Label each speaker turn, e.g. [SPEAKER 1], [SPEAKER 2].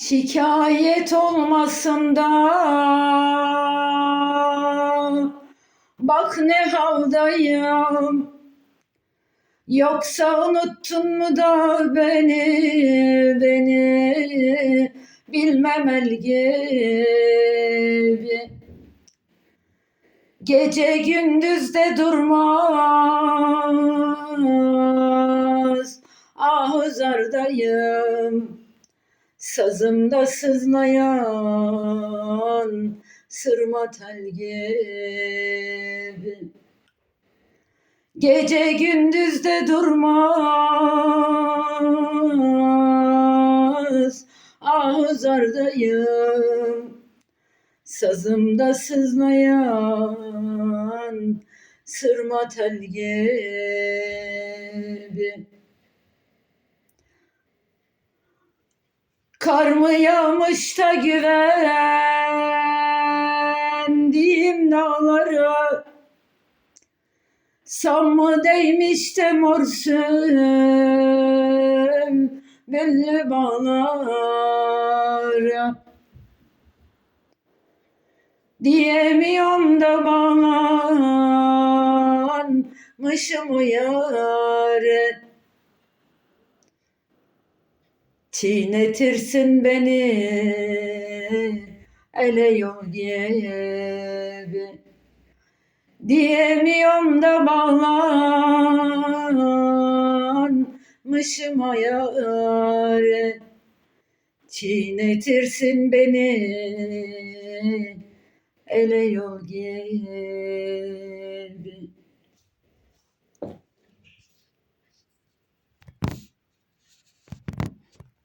[SPEAKER 1] Şikayet olmasın da Bak ne haldayım. Yoksa unuttun mu da beni Beni? Bilmemel gibi. Gece gündüz de durmaz. Ah zardayım Sazımda sızlayan sırma tel gibi. Gece gündüz de durmaz zardayım Sazımda sızlayan sırma tel gibi Kar mı yağmış da güvendiğim dağlara. Sam mı değmiş de mor sümbüllü bağlara. Diyemiyorum da bağlanmışım o Çiğnetirsin beni ele yol gibi Diyemiyorum da bağlanmışım yâre Çiğnetirsin beni ele yol gibi